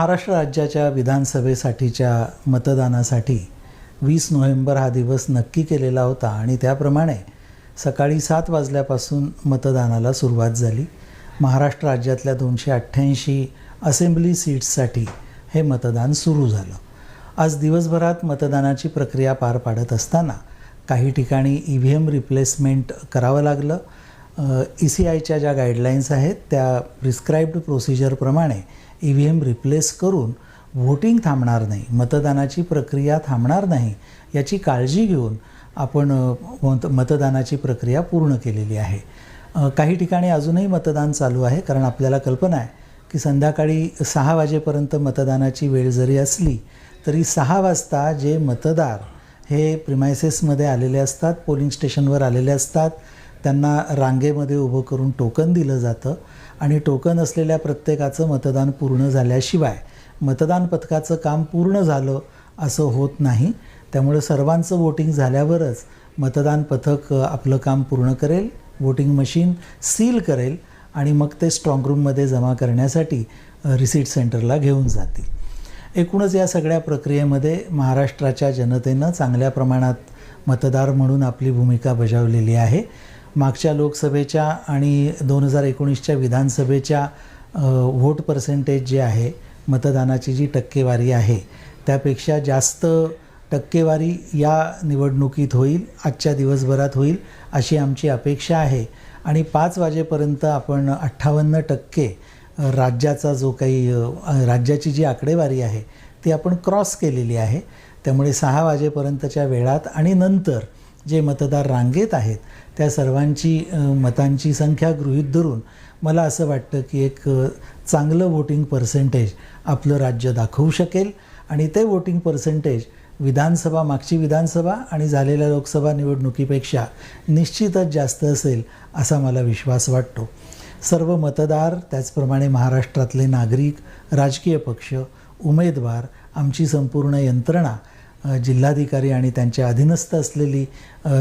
महाराष्ट्र राज्याच्या विधानसभेसाठीच्या मतदानासाठी वीस नोव्हेंबर हा दिवस नक्की केलेला होता आणि त्याप्रमाणे सकाळी सात वाजल्यापासून मतदानाला सुरुवात झाली. महाराष्ट्र राज्यातल्या दोनशे अठ्ठ्याऐंशी असेंब्ली सीट्ससाठी हे मतदान सुरू झालं. आज दिवसभरात मतदानाची प्रक्रिया पार पाडत असताना काही ठिकाणी ई व्ही एम रिप्लेसमेंट करावं लागलं. ई सी आयच्या ज्या गाईडलाईन्स आहेत त्या प्रिस्क्राईब्ड प्रोसिजरप्रमाणे ई व्ही एम रिप्लेस करून व्होटिंग थांबणार नाही मतदानाची प्रक्रिया थांबणार नाही याची काळजी घेऊन आपण मत मतदानाची प्रक्रिया पूर्ण केलेली आहे. काही ठिकाणी अजूनही मतदान चालू आहे कारण आपल्याला कल्पना आहे की संध्याकाळी सहा वाजेपर्यंत मतदानाची वेळ जरी असली तरी सहा वाजता जे मतदार हे प्रिमायसेसमध्ये आलेले असतात पोलिंग स्टेशनवर आलेले असतात त्यांना रांगेमध्ये उभं करून टोकन दिलं जातं आणि टोकन असलेल्या प्रत्येकाचं मतदान पूर्ण झाल्याशिवाय मतदान पथकाचं काम पूर्ण झालं असं होत नाही. त्यामुळे सर्वांचं वोटिंग झाल्यावरच मतदान पथक आपलं काम पूर्ण करेल वोटिंग मशीन सील करेल आणि मग ते स्ट्रॉंगरूममध्ये जमा करण्यासाठी रिसीट सेंटरला घेऊन जातील. एकूणच या सगळ्या प्रक्रियेमध्ये महाराष्ट्राच्या जनतेनं चांगल्या प्रमाणात मतदार म्हणून आपली भूमिका बजावलेली आहे. मागच्या लोकसभेच्या आणि दोन हजार एकोणीसच्या विधानसभेच्या व्होट पर्सेंटेज जे आहे मतदानाची जी टक्केवारी आहे त्यापेक्षा जास्त टक्केवारी या निवडणुकीत होईल आजच्या दिवसभरात होईल अशी आमची अपेक्षा आहे. आणि पाच वाजेपर्यंत आपण अठ्ठावन्न टक्के राज्याचा जो काही राज्याची जी आकडेवारी आहे ती आपण क्रॉस केलेली आहे. त्यामुळे सहा वाजेपर्यंतच्या वेळात आणि नंतर जे मतदार रांगेत आहेत त्या सर्वांची मतांची संख्या गृहीत धरून मला असं वाटतं की एक चांगलं वोटिंग पर्सेंटेज आपलं राज्य दाखवू शकेल. आणि ते वोटिंग पर्सेंटेज विधानसभा मागची विधानसभा आणि झालेल्या लोकसभा निवडणुकीपेक्षा निश्चितच जास्त असेल असा मला विश्वास वाटतो. सर्व मतदार त्याचप्रमाणे महाराष्ट्रातले नागरिक राजकीय पक्ष उमेदवार आमची संपूर्ण यंत्रणा जिल्हाधिकारी आणि त्यांच्या अधीनस्थ असलेली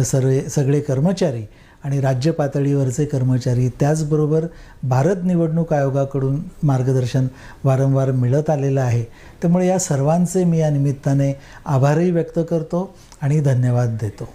सर्वे सगळे कर्मचारी आणि राज्य पातळीवरचे कर्मचारी त्याचबरोबर भारत निवडणूक आयोगाकडून मार्गदर्शन वारंवार मिळत आलेलं आहे. त्यामुळे या सर्वांचे मी या निमित्ताने आभारही व्यक्त करतो आणि धन्यवाद देतो.